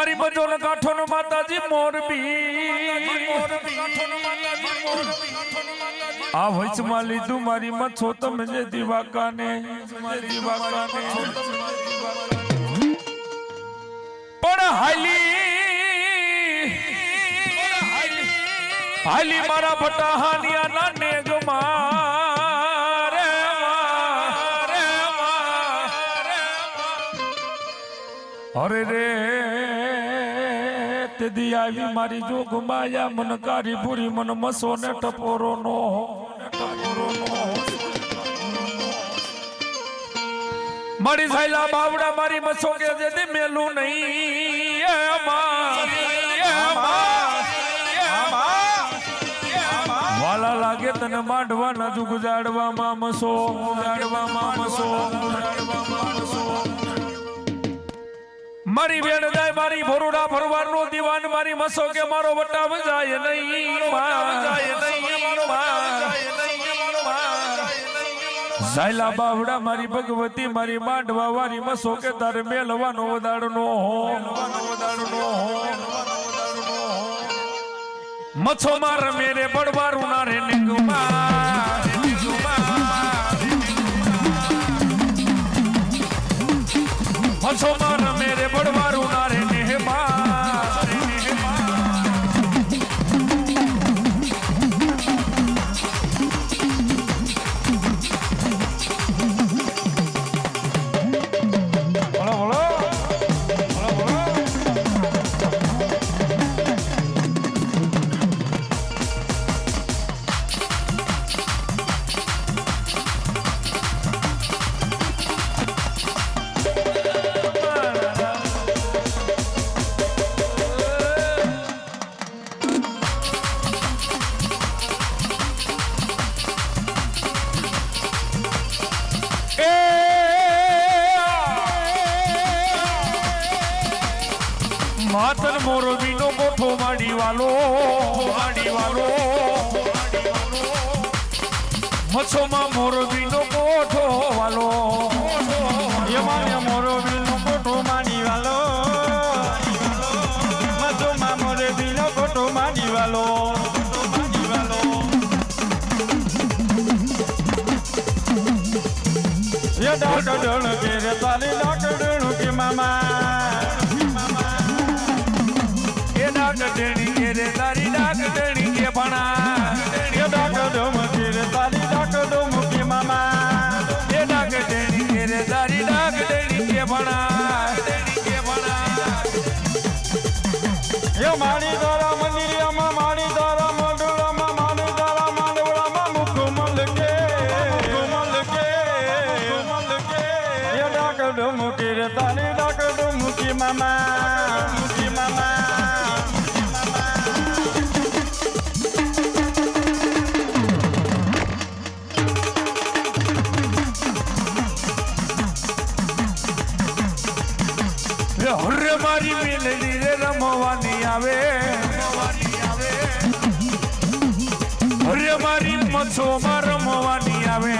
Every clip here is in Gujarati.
મારી બજોલ કાઠો નો માતાજી મોરબી. આ વચમાં લીધું મારી મચ્છો તમે જે દીવાકાને. પણ હાલી. હાલી મારા ભટા હાનિયા ના નેગ અરે રે તે દી આવી મારી જોગ માયા મન કારી ભૂરી મન મસો ને ટપોરો નો ટપોરો નો મારી સાયલા બાવડા મારી મસો કે જે દી મેલું નહીં. એ માં, એ માં, એ માં. વાલા લાગે તને માંડવાના જુગ જાડવામાં મસો જાડવામાં મસો. જાડવામાં મારી બેન જાય, મારી ભોરુડા ભરવાર નો દીવાન, મારી મસો કે મારો વટાવ જાય નહીં જાય ઝાયલા બાવડા, મારી ભગવતી, મારી માંડવા વારી મસો કે તારે મેલવાનો વદાડ નો મચ્છો માર મેરે બળવારું ના રે નિગુમા. માતન મોરબી નો ગોઠો માડી વાલો માડી વાલો. મચ્છોમાં મોરબી નો ગોઠો વાલો. યમાન્ય મોરો બીનો કોઠો માની વાલો. મધુમાં મોરે બીનો કોઠો માની વાલો. માની વાલો ડાકડણ કે તારી ડાકડણ કે મામા. દેણી કે રે તારી ડાક દેણી કે ભણા ય ડાકડમ કે રે તારી ડાકડમ કે મામા એ ડાક દેણી કે રે તારી ડાક દેણી કે ભણા દેણી કે ભણા ય મારી તારા મંદિરિયામાં મારી તારા મંડળામાં મારી તારા માંડવડામાં મુખમલ કે મુખમલ કે મુખમલ કે ય ડાકડમ કે રે તારી ડાકડમ કે મામા કે મામા રે હરે મારી મેલડી રે રમવાની આવે. હરે મારી મચ્છોમાં રમવાની આવે.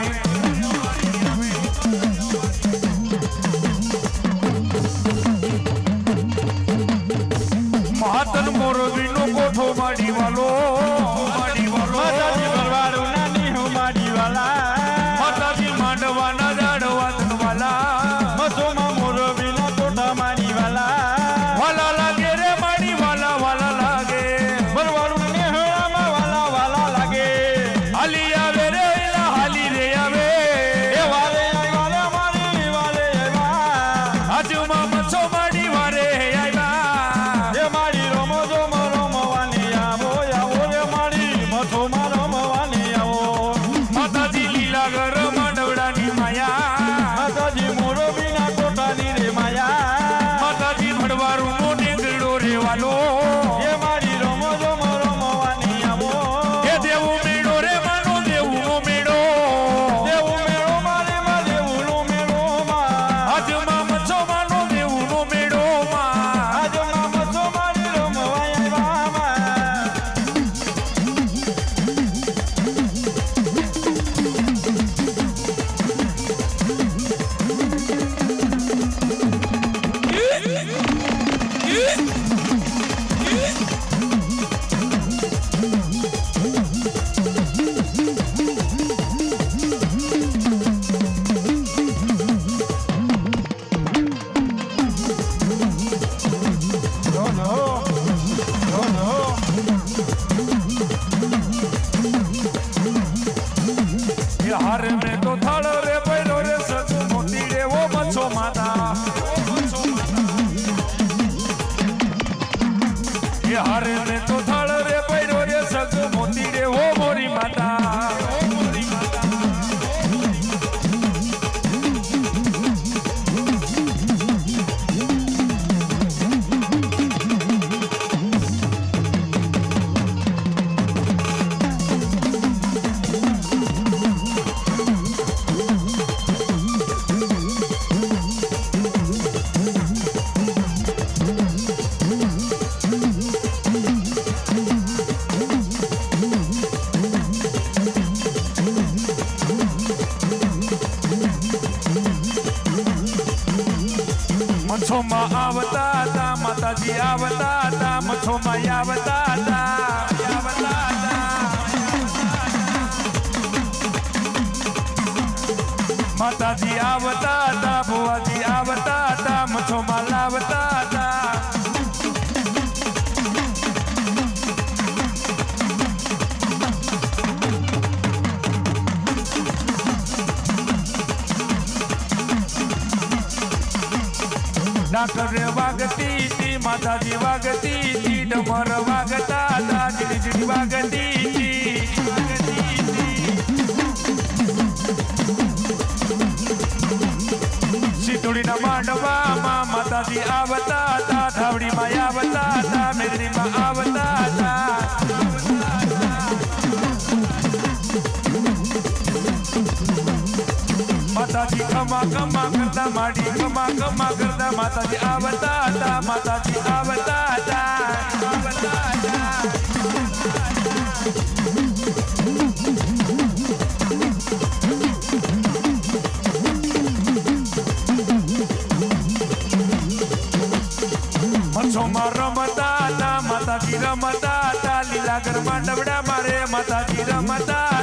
हार में મચ્છોમાં આવતા હતા, માતાજી આવતા હતા, મચ્છોમાં આવતા હતા માતાજી આવતા હતા, ભુવાજી આવતા હતા, મચ્છોમાં નાકરે વાગતી હતી, માતાજી વાગતી હતી ડમર વાગતા હતા હતી વાગતી હતી. સિતુડીના માંડવામાં માતાજી આવતા હતા માતાજી ખમા ખમા કરતા માડી ખમા ખમા કરતા માતાજી આવતા હતા માતાજી આવતા હતા આવતા હતા મચ્છોમાં રમતા હતા માતાજી રમતા હતા લીલા ગરમા ડબડા મારે માતાજી રમતા